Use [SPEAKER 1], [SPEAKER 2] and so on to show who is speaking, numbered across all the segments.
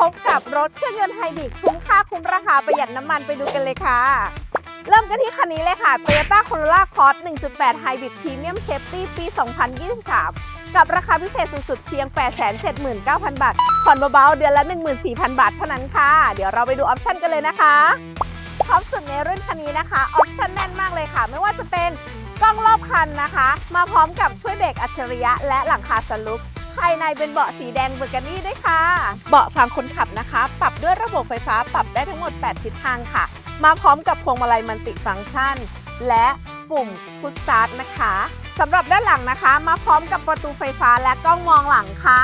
[SPEAKER 1] พบกับรถเครื่องยนต์ไฮบริดคุ้มค่าคุ้มราคาประหยัดน้ำมันไปดูกันเลยค่ะ เริ่มกันที่คันนี้เลยค่ะ Toyota Corolla Cross 1.8 Hybrid Premium Safety ปี 2023 กับราคาพิเศษสุดๆเพียง 879,000 บาทผ่อนเบาๆเดือนละ 14,000 บาทเท่านั้นค่ะ เดี๋ยวเราไปดูออปชั่นกันเลยนะคะท็อปสุดในรุ่นคันนี้นะคะออปชั่นแน่นมากเลยค่ะ ไม่ว่าจะเป็นกล้องรอบคันนะคะ มาพร้อมกับช่วยเบรกอัจฉริยะและหลังคาสลุป ภายในเป็นเบาะสีแดงเบอร์กานี่ด้วยค่ะ เบาะฝั่งคนขับนะคะ ปรับด้วยระบบไฟฟ้าปรับได้ทั้งหมด 8 ทิศทางค่ะ มาพร้อมกับพวงมาลัยมัลติฟังก์ชัน และปุ่มพุชสตาร์ทนะคะสำหรับด้านหลังนะคะ มาพร้อมกับประตูไฟฟ้าและกล้องมองหลังค่ะ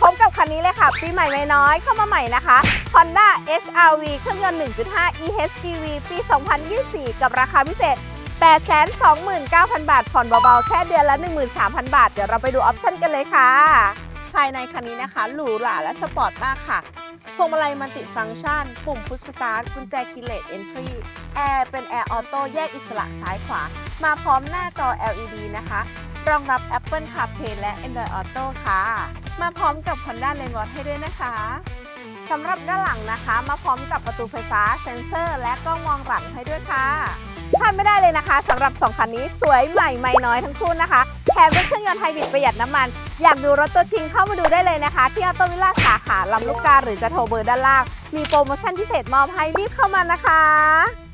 [SPEAKER 1] พร้อมกับคันนี้เลยค่ะ ปีใหม่ไม่น้อยเข้ามาใหม่นะคะ Honda HRV เครื่องยนต์ 1.5 EHGV ปี 2024 กับราคาพิเศษ 829,000 บาท ผ่อนเบาๆ แค่เดือนละ 13,000 บาท เดี๋ยวเราไปดูออปชั่นกันเลยค่ะ ภายในคันนี้นะคะหรูหราและสปอร์ตมากค่ะพวงมาลัยมันติฟังก์ชัน ปุ่มพุชสตาร์ทกุญแจคีเลสเอนทรีแอร์เป็นแอร์ออโต้แยกอิสระซ้ายขวา มาพร้อมหน้าจอ LED นะคะ รองรับ Apple CarPlay และ Android Auto ค่ะ มาพร้อมกับ Honda l a n e w a t ให้ด้วยนะคะสำหรับด้านหลังนะคะ มาพร้อมกับประตูไฟฟ้าเซ็นเซอร์ และกล้องมองหลังให้ด้วยค่ะ พลาดไม่ได้เลยนะคะสำหรับ 2 คันนี้สวยใหม่ไม่น้อยทั้งคู่นะคะแถมเป็นเครื่องยนต์ไฮบริดประหยัดน้ำมัน อยากดูรถตัวจริงเข้ามาดูได้เลยนะคะ ที่ออโตวิลล่าสาขาลำลูกกาหรือจะโทรเบอร์ด้านล่าง มีโปรโมชั่นพิเศษมอบให้รีบเข้ามานะคะ